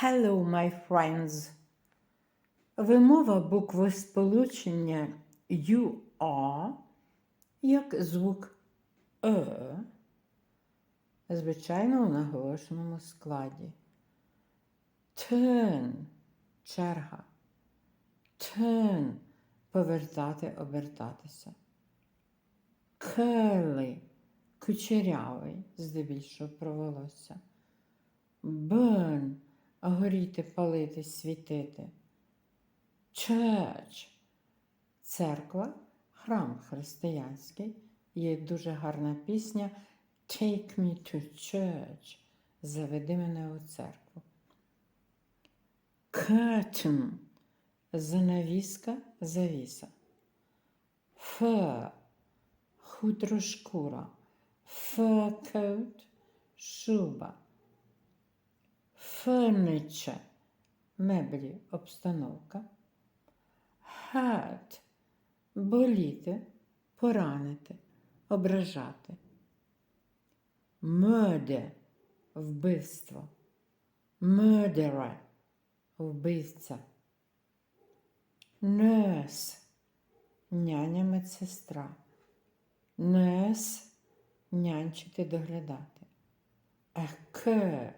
Hello, my friends. Вимова букви сполучення UR як звук Е, звичайно, у наголошеному складі. Turn – черга. Turn – повертати, обертатися. Curly – кучерявий, здебільшого про волосся. Burn – горіти, палити, світити. Church – церква, храм християнський. Є дуже гарна пісня Take me to church. Заведи мене у церкву. Curtain – занавіска, завіса. Fur – хутрошкура. Fur coat – шуба. Furniture – меблі, обстановка. Hurt – боліти, поранити, ображати. Murder – вбивство. Murderer – вбивця. Nurse – няня медсестра. Nurse – нянчити, доглядати. Occur –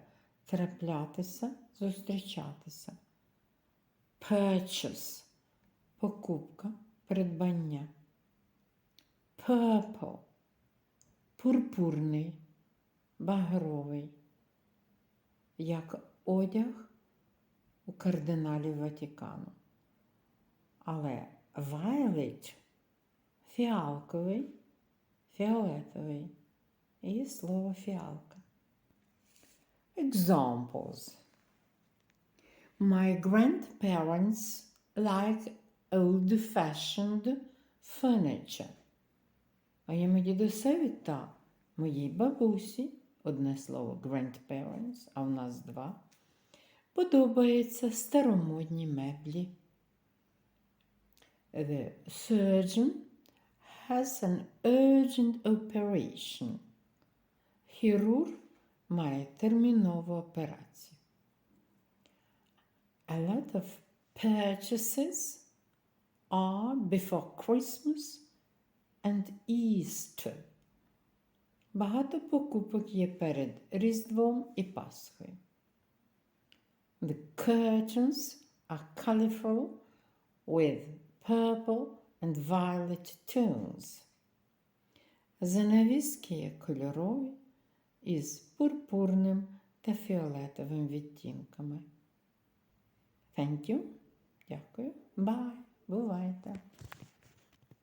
траплятися, зустрічатися. Purchase – покупка, придбання. Purple – пурпурний, багровий, як одяг у кардиналів Ватикану. Але violet – фіалковий, фіолетовий. І слово фіалка. Examples. My grandparents like old-fashioned furniture. Моєму дідусеві та моїй бабусі, одне слово grandparents, а в нас два, подобаються старомодні меблі. The surgeon has an urgent operation. Хірург має термінову операцію. A lot of purchases are before Christmas and Easter. Багато покупок є перед Різдвом і Пасхою. The curtains are colorful with purple and violet tones. Занавіски є кольорові із пурпурним та фіолетовим відтінками. Thank you. Дякую. Bye. Бувайте.